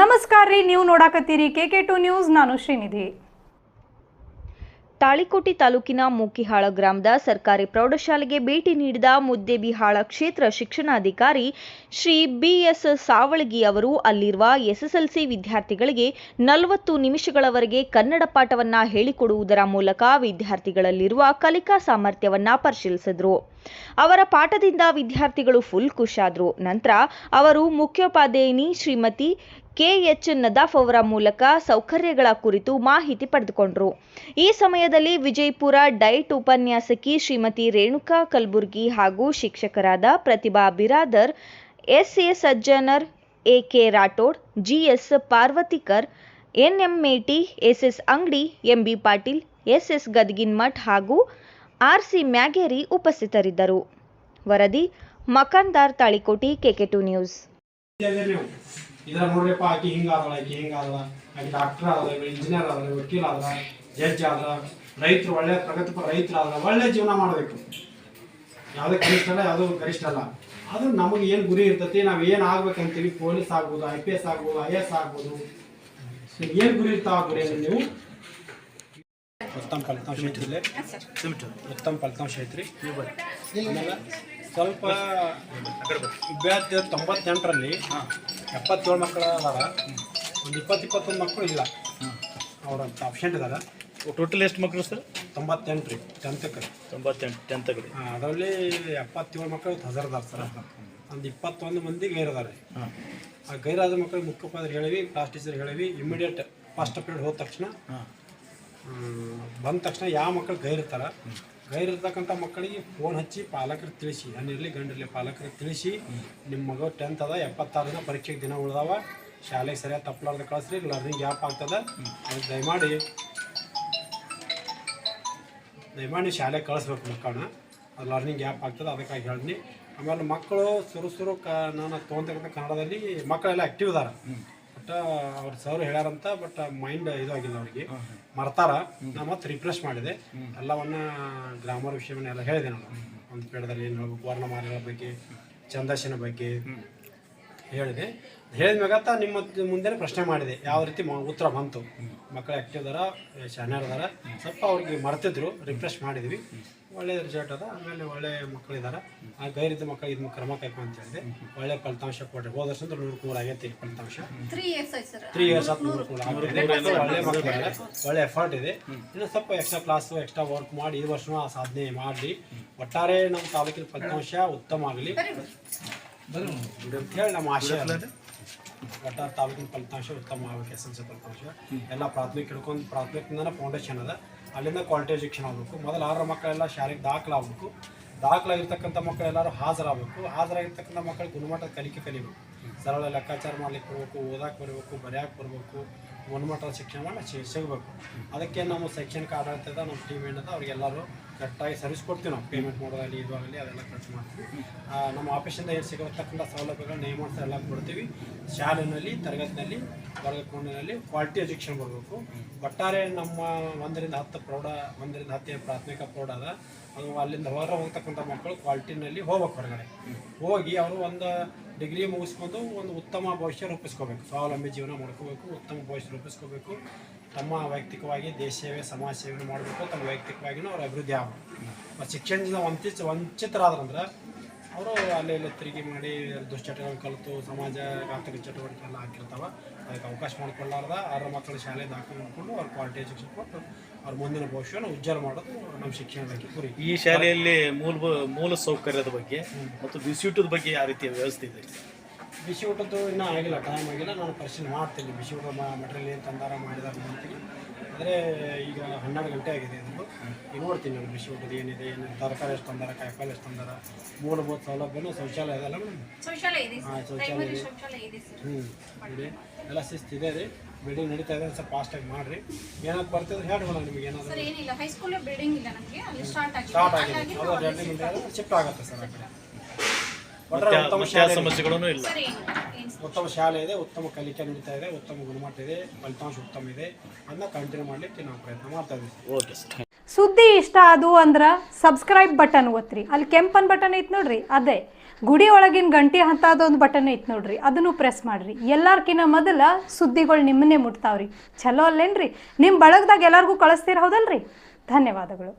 ನಮಸ್ಕಾರ ರೀ, ನೀವು ನೋಡಾಕತ್ತೀರಿ ಕೆ ಕೆ ಟು ನ್ಯೂಸ್, ನಾನು ಶ್ರೀನಿಧಿ. ತಾಳಿಕೋಟೆ ತಾಲೂಕಿನ ಮೂಕಿಹಾಳ ಗ್ರಾಮದ ಸರ್ಕಾರಿ ಪ್ರೌಢಶಾಲೆಗೆ ಭೇಟಿ ನೀಡಿದ ಮುದ್ದೇಬಿಹಾಳ ಕ್ಷೇತ್ರ ಶಿಕ್ಷಣಾಧಿಕಾರಿ ಶ್ರೀ ಬಿಎಸ್ ಸಾವಳಗಿ ಅವರು ಅಲ್ಲಿರುವ ಎಸ್ಎಸ್ಎಲ್ಸಿ ವಿದ್ಯಾರ್ಥಿಗಳಿಗೆ ನಲವತ್ತು ನಿಮಿಷಗಳವರೆಗೆ ಕನ್ನಡ ಪಾಠವನ್ನ ಹೇಳಿಕೊಡುವುದರ ಮೂಲಕ ವಿದ್ಯಾರ್ಥಿಗಳಲ್ಲಿರುವ ಕಲಿಕಾ ಸಾಮರ್ಥ್ಯವನ್ನ ಪರಿಶೀಲಿಸಿದರು. ಅವರ ಪಾಠದಿಂದ ವಿದ್ಯಾರ್ಥಿಗಳು ಫುಲ್ ಖುಷಾದ್ರು ನಂತರ ಅವರು ಮುಖ್ಯೋಪಾಧ್ಯಾಯಿನಿ ಶ್ರೀಮತಿ ಕೆ ಎಚ್ ನದಾಫ್ ಅವರ ಮೂಲಕ ಸೌಕರ್ಯಗಳ ಕುರಿತು ಮಾಹಿತಿ ಪಡೆದುಕೊಂಡರು. ಈ ಸಮಯದಲ್ಲಿ ವಿಜಯಪುರ ಡೈಟ್ ಉಪನ್ಯಾಸಕಿ ಶ್ರೀಮತಿ ರೇಣುಕಾ ಕಲಬುರ್ಗಿ ಹಾಗೂ ಶಿಕ್ಷಕರಾದ Pratibha Biradar S A Sajjanar A K Rathod, GS Parvatikar NM Meti SS Angadi MB Patil, SS Gadaginmath ಹಾಗೂ ಆರ್ಸಿ ಮ್ಯಾಗೇರಿ ಉಪಸ್ಥಿತರಿದ್ದರು. ವರದಿ Makandar Talikoti KK two news. ನೀವು ಇದ್ರ ನೋಡ್ರಿಪ್ಪ ಆಕಿ ಹಿಂಗಾದಳ ಆಕಿ ಹಿಂಗಾದಳ ಆಕಿ ಡಾಕ್ಟರ್ ಆದ್ರೆ ಇಂಜಿನಿಯರ್ ಆದ್ರೆ ವಕೀಲ ಆದ್ರ ಜಡ್ಜ್ ಆದ್ರ ರೈತರು ಒಳ್ಳೆ ಪ್ರಗತಿಪರ ರೈತರು ಆದ್ರ ಒಳ್ಳೆ ಜೀವನ ಮಾಡಬೇಕು. ಯಾವುದೇ ಕನಿಷ್ಠ ಅಲ್ಲ ಯಾವುದೋ ಗರಿಷ್ಠ ಅಲ್ಲ. ಅದು ನಮಗೆ ಏನು ಗುರಿ ಇರ್ತೈತಿ ನಾವು ಏನು ಆಗ್ಬೇಕಂತೀವಿ ಪೊಲೀಸ್ ಆಗ್ಬೋದು ಐ ಪಿ ಎಸ್ ಆಗ್ಬೋದು ಐ ಎಸ್ ಆಗ್ಬೋದು. ಏನು ಗುರಿ ಇರ್ತಾವ ಗುರಿಯಲ್ಲಿ ನೀವು? ಉತ್ತಮ ಫಲಿತಾಂಶ ಐತ್ರಿ ಉತ್ತಮ ಫಲಿತಾಂಶ ಐತ್ರಿ. ಆಮೇಲೆ ಸ್ವಲ್ಪ ವಿದ್ಯಾರ್ಥಿ ತೊಂಬತ್ತೆಂಟರಲ್ಲಿ ಎಪ್ಪತ್ತೇಳು ಮಕ್ಕಳು ಅದಾರ. ಒಂದು ಇಪ್ಪತ್ತು ಇಪ್ಪತ್ತೊಂದು ಮಕ್ಕಳು ಇಲ್ಲ. ಅವರಂತ ಅಬ್ಸೆಂಟ್ ಇದ್ದಾರೆ ಟೋಟಲ್ ಎಷ್ಟು ಮಕ್ಕಳು ಸರ್? ತೊಂಬತ್ತೆಂಟು ರೀ ಟೆಂತಕ್ಕೆ ತೊಂಬತ್ತೆಂಟು ಟೆಂತ್ ಹಾಂ ಅದರಲ್ಲಿ ಎಪ್ಪತ್ತೇಳು ಮಕ್ಕಳು ಹಜಾರ್ದಾರ ಸರ್. ಒಂದು ಇಪ್ಪತ್ತೊಂದು ಮಂದಿ ಗೈರದಾರೆ ಆ ಗೈರಾದ ಮಕ್ಕಳು ಮುಖ್ಯೋಪಾಧ್ಯಾಯರು ಹೇಳಿವಿ ಕ್ಲಾಸ್ ಟೀಚರ್ ಹೇಳಿವಿ ಇಮಿಡಿಯೇಟ್ ಫಸ್ಟ್ ಪೀರಿಯಡ್ ಹೋದ ತಕ್ಷಣ ಬಂದ ತಕ್ಷಣ ಯಾವ ಮಕ್ಕಳು ಗೈರಿರ್ತಾರ ಗೈರಿರ್ತಕ್ಕಂಥ ಮಕ್ಕಳಿಗೆ ಫೋನ್ ಹಚ್ಚಿ ಪಾಲಕರಿಗೆ ತಿಳಿಸಿ. ಹಣ್ಣಿರಲಿ ಗಂಡಿರಲಿ ಪಾಲಕರಿಗೆ ತಿಳಿಸಿ. ನಿಮ್ಮ ಮಗ ಟೆಂತ್ ಅದ ಎಪ್ಪತ್ತಾರು ದಿನ ಪರೀಕ್ಷೆಗೆ ದಿನ ಉಳಿದಾವ. ಶಾಲೆಗೆ ಸರಿಯಾಗಿ ತಪ್ಪಲಾರ್ದ ಕಳಿಸ್ರಿ ಲರ್ನಿಂಗ್ ಗ್ಯಾಪ್ ಆಗ್ತದ. ಅದು ದಯಮಾಡಿ. ದಯಮಾಡಿ ಶಾಲೆಗೆ ಕಳಿಸ್ಬೇಕು ಮಕ್ಕಳನ್ನ. ಅದು ಲರ್ನಿಂಗ್ ಗ್ಯಾಪ್ ಆಗ್ತದೆ, ಅದಕ್ಕಾಗಿ ಹೇಳಿ ಆಮೇಲೆ ಮಕ್ಕಳು ಸುರು ಸುರು ಕ ನಾನು ತೊಗೊಂತಕ್ಕಂಥ ಕನ್ನಡದಲ್ಲಿ ಮಕ್ಕಳೆಲ್ಲ ಆ್ಯಕ್ಟಿವ್ ಇದಾರೆ. ಬಟ್ ಅವ್ರ ಸರ್ ಹೇಳ್ಯಾರಂತ ಬಟ್ ಮೈಂಡ್ ಇದು ಆಗಿಲ್ಲ ಅವ್ರಿಗೆ. ಮರ್ತಾರ. ನಾ ಮತ್ತೆ ರಿಫ್ರೆಶ್ ಮಾಡಿದೆ. ಎಲ್ಲವನ್ನ ಗ್ರಾಮರ್ ವಿಷಯವನ್ನೆಲ್ಲ ಹೇಳಿದೆ ನಾನು. ಒಂದು ಪೇಡದಲ್ಲಿ ಏನು ಹೇಳ್ಬೇಕು, ವರ್ಣಮಾಲೆಗಳ ಬಗ್ಗೆ, ಛಂದಸ್ಸಿನ ಬಗ್ಗೆ ಹೇಳಿದೆ. ಹೇಳಿದ ಮ್ಯಾಗತ್ತ ನಿಮ್ಮ ಮುಂದೆ ಪ್ರಶ್ನೆ ಮಾಡಿದೆ. ಯಾವ ರೀತಿ ಮ- ಉತ್ತರ ಬಂತು? ಮಕ್ಕಳು ಆ್ಯಕ್ಟಿವ್ ಅದಾರ ಶಾನ್ಯರ್ ಅದಾರ. ಸ್ವಲ್ಪ ಅವ್ರಿಗೆ ಮರ್ತಿದ್ರು ರಿಫ್ರೆಶ್ ಮಾಡಿದ್ವಿ. ಒಳ್ಳೆ ರಿಸಲ್ಟ್ ಅದ. ಆಮೇಲೆ ಒಳ್ಳೆ ಮಕ್ಕಳಿದಾರ ಆ ಗೈರಿದ್ದ ಮಕ್ಕಳು ಇದು ಕ್ರಮ ಕೈಕೊ ಅಂತ ಹೇಳಿದೆ. ಒಳ್ಳೆ ಫಲಿತಾಂಶ ಕೊಡ್ರಿ ಹೋದ ವರ್ಷ ಅಂದ್ರೆ ನೂರು ನೂರು ಆಗೈತಿ ಫಲಿತಾಂಶ. ತ್ರೀ ಇಯರ್ಸ್ ಆಯ್ತು ಸರ್ ತ್ರೀ ಇಯರ್ಸ್ ಆತ್ ನೂರು ಆಗ್ತಿದೆ ಒಳ್ಳೆ ಮಕ್ಕಳಿದ್ದಾರೆ ಒಳ್ಳೆ ಎಫರ್ಟ್ ಇದೆ. ಇನ್ನು ಸ್ವಲ್ಪ ಎಕ್ಸ್ಟ್ರಾ ಕ್ಲಾಸು ಎಕ್ಸ್ಟ್ರಾ ವರ್ಕ್ ಮಾಡಿ ಈ ವರ್ಷನೂ ಆ ಸಾಧನೆ ಮಾಡಿ. ಒಟ್ಟಾರೆ ನಮ್ಮ ತಾಲೂಕಿನ ಫಲಿತಾಂಶ ಉತ್ತಮ ಆಗಲಿ. ಹೇಳಿ ನಮ್ಮ ಆಶಯ. ಒಟ್ಟಾರೆ ತಾಲೂಕಿನ ಫಲಿತಾಂಶ ಉತ್ತಮ ಆಗಬೇಕು ಎಸ್ ಎಲ್ ಸಿ ಫಲಿತಾಂಶ ಎಲ್ಲ ಪ್ರಾಥಮಿಕ ಹಿಡ್ಕೊಂಡು ಪ್ರಾಥಮಿಕದಿಂದನೇ ಫೌಂಡೇಶನ್ ಅದ. ಅಲ್ಲಿಂದ ಕ್ವಾಲಿಟಿ ಎಜುಕೇಷನ್ ಆಗಬೇಕು. ಮೊದಲು ಆರ ಮಕ್ಕಳೆಲ್ಲ ಶಾಲೆಗೆ ದಾಖಲಾಗಬೇಕು. ದಾಖಲಾಗಿರ್ತಕ್ಕಂಥ ಮಕ್ಕಳೆಲ್ಲರೂ ಹಾಜರಾಗಬೇಕು. ಹಾಜರಾಗಿರ್ತಕ್ಕಂಥ ಮಕ್ಕಳು ಗುಣಮಟ್ಟದ ಕಲಿಕೆ ಕಲಿಬೇಕು. ಸರಳ ಲೆಕ್ಕಾಚಾರ ಮಾಡ್ಲಿಕ್ಕೆ ಬರಬೇಕು ಓದಕ್ಕೆ ಬರಬೇಕು ಬರೆಯಕ್ಕೆ ಬರಬೇಕು. ಗುಣಮಟ್ಟದ ಶಿಕ್ಷಣವನ್ನು ಸಿಗಬೇಕು. ಅದಕ್ಕೆ ನಮ್ಮ ಶೈಕ್ಷಣಿಕ ಆಡಳಿತದ ನಮ್ಮ ಟೀಮ್ ಏನದ, ಅವ್ರಿಗೆಲ್ಲರೂ ಕರೆಕ್ಟಾಗಿ ಸರ್ವಿಸ್ ಕೊಡ್ತೀವಿ ನಾವು. ಪೇಮೆಂಟ್ ಮಾಡೋದಾಗಲಿ ಇದು ಆಗಲಿ ಅದೆಲ್ಲ ಖರ್ಚು ಮಾಡ್ತೀವಿ. ನಮ್ಮ ಆಫೀಸಿಂದ ಏನು ಸಿಗತಕ್ಕಂಥ ಸೌಲಭ್ಯಗಳು ನಿಯಮಾನುಸಾರ ಎಲ್ಲ ಕೊಡ್ತೀವಿ. ಶಾಲೆಯಲ್ಲಿ ತರಗತಿನಲ್ಲಿ ವರ್ಗಕೋಣಿನಲ್ಲಿ ಕ್ವಾಲಿಟಿ ಎಜುಕೇಷನ್ ಬರಬೇಕು ಒಟ್ಟಾರೆ ನಮ್ಮ ಒಂದರಿಂದ ಹತ್ತು ಪ್ರೌಢ, ಒಂದರಿಂದ ಹತ್ತು ಪ್ರಾಥಮಿಕ ಪ್ರೌಢ ಅದ, ಅದು ಅಲ್ಲಿಂದ ಹೊರ ಹೋಗ್ತಕ್ಕಂಥ ಮಕ್ಕಳು ಕ್ವಾಲಿಟಿನಲ್ಲಿ ಹೋಗ್ಬೇಕು ಹೊರಗಡೆ. ಹೋಗಿ ಅವರು ಒಂದು ಡಿಗ್ರಿ ಮುಗಿಸ್ಕೊಂಡು ಒಂದು ಉತ್ತಮ ಭವಿಷ್ಯ ರೂಪಿಸ್ಕೋಬೇಕು. ಸ್ವಾವಲಂಬಿ ಜೀವನ ಮಾಡ್ಕೋಬೇಕು, ಉತ್ತಮ ಭವಿಷ್ಯ ರೂಪಿಸ್ಕೋಬೇಕು. ತಮ್ಮ ವೈಯಕ್ತಿಕವಾಗಿ ದೇಶ ಸೇವೆ ಸಮಾಜ ಸೇವೆ ಮಾಡಬೇಕು. ತಮ್ಮ ವೈಯಕ್ತಿಕವಾಗಿನೂ ಅವ್ರ ಅಭಿವೃದ್ಧಿ ಆಗಬೇಕು. ಶಿಕ್ಷಣದಿಂದ ವಂಚಿತ ವಂಚಿತರಾದ್ರಂದ್ರೆ ಅವರು ಅಲ್ಲಿ ಎಲ್ಲ ತಿರುಗಿ ಮಾಡಿ ದುಶ್ಚಟಗಳು ಕಲಿತು ಸಮಾಜ ಘಾತಕ ಚಟುವಟಿಕೆ ಎಲ್ಲ ಹಾಕಿರ್ತಾವೆ. ಅದಕ್ಕೆ ಅವಕಾಶ ಮಾಡ್ಕೊಳ್ಳಾರ್ದ ಆರ ಮಕ್ಕಳು ಶಾಲೆ ದಾಖಲೆ ಮಾಡಿಕೊಂಡು ಅವ್ರ ಕ್ವಾಲಿಟಿ ಶಿಕ್ಷಣ ಕೊಟ್ಟು ಅವ್ರ ಮುಂದಿನ ಭವಿಷ್ಯವನ್ನು ಉಜ್ಜಲ ಮಾಡೋದು ನಮ್ಮ ಶಿಕ್ಷಣದ ಗುರಿ. ಈ ಶಾಲೆಯಲ್ಲಿ ಮೂಲ ಮೂಲ ಸೌಕರ್ಯದ ಬಗ್ಗೆ ಮತ್ತು ಬಿಸಿಯೂಟದ ಬಗ್ಗೆ ಯಾವ ರೀತಿಯ ವ್ಯವಸ್ಥೆ ಇದೆ? ಬಿಸಿ ಊಟದ್ದು ಇನ್ನೂ ಆಗಿಲ್ಲ ಟೈಮ್ ಆಗಿಲ್ಲ. ನಾನು ಪರಿಶೀಲನೆ ಮಾಡ್ತೀನಿ. ಬಿಸಿ ಊಟ ಮಟೀರಿಯಲ್ ಏನು ತಂದಾರ ಮಾಡಿದಾರ ನೋಡ್ತೀನಿ ಆದರೆ ಈಗ ಹನ್ನೆರಡು ಗಂಟೆ ಆಗಿದೆ ಇದು. ಈಗ ನೋಡ್ತೀನಿ ನಾನು ಬಿಸಿ ಊಟದ ಏನಿದೆ ಏನು ತರಕಾರಿ ಎಷ್ಟು ತಂದಾರ ಕಾಯಿಪಲ್ಲೆ ಎಷ್ಟು ತಂದಾರ ಮೂಲಭೂತ ಸೌಲಭ್ಯನೂ ಶೌಚಾಲಯ ಇದೆಲ್ಲ ಮೇಡಮ್? ಶೌಚಾಲಯ ಇದೆ ಹಾಂ ಶೌಚಾಲಯ ಇದೆ. ಹ್ಞೂ ಇದೆ ಎಲ್ಲ ಶಿಸ್ತು ಇದೆ ರೀ. ಬಿಲ್ಡಿಂಗ್ ನಡೀತಾ ಇದೆ ಸ್ವಲ್ಪ ಫಾಸ್ಟಾಗಿ ಮಾಡಿರಿ. ಏನಾದ್ರು ಹೇಳಿ ಮೇಡಮ್ ನಿಮಗೆ ಏನಾದರೂ. ಸರ್ ಏನಿಲ್ಲ. ಹೈಸ್ಕೂಲ್ ಬಿಲ್ಡಿಂಗ್ ಇಲ್ಲ ನಮಗೆ. ಅಲ್ಲಿ ಸ್ಟಾರ್ಟ್ ಆಗಿದೆ. ಸ್ಟಾರ್ಟ್ ಆಗಿದೆ. ಅದು ಶಿಫ್ಟ್ ಆಗುತ್ತೆ ಸರ್ ಆ ಕಡೆ. ಇದೆ. ಸಮಸ್ಯೆಗಳೂ ಇಲ್ಲ. ಉತ್ತಮ ಶಾಲೆ ಇದೆ ಉತ್ತಮ ಕಲಿಕೆ ನಡೀತಾ ಇದೆ ಉತ್ತಮ ಗುಣಮಟ್ಟ ಇದೆ ಫಲಿತಾಂಶ ಉತ್ತಮ ಇದೆ. ಅದನ್ನ ಕಂಟಿನ್ಯೂ ಮಾಡಲಿಕ್ಕೆ ನಾವು ಪ್ರಯತ್ನ ಮಾಡ್ತಾ ಇದ್ದೀವಿ. Okay sir. ಸುದ್ದಿ ಇಷ್ಟ ಅದು ಅಂದ್ರ ಸಬ್ಸ್ಕ್ರೈಬ್ ಬಟನ್ ಒತ್ರಿ. ಅಲ್ಲಿ ಕೆಂಪನ್ ಬಟನ್ ಐತ್ ನೋಡ್ರಿ ಅದೇ. ಗುಡಿ ಒಳಗಿನ ಗಂಟೆ ಅಂತ ಅದೊಂದು ಬಟನ್ ಐತೆ ನೋಡ್ರಿ ಅದನ್ನು ಪ್ರೆಸ್ ಮಾಡ್ರಿ. ಎಲ್ಲಾರ್ಕಿನ್ನ ಮೊದಲ ಸುದ್ದಿಗಳು ನಿಮ್ಮನ್ನೇ ಮುಟ್ತಾವ್ರಿ. ಚಲೋ ಅಲ್ಲೇನ್ರಿ? ನಿಮ್ಮ ಬಳಗದಾಗ ಎಲ್ಲರಿಗೂ ಕಳಿಸ್ತೀರ ಹೌದಲ್ರಿ? ಧನ್ಯವಾದಗಳು.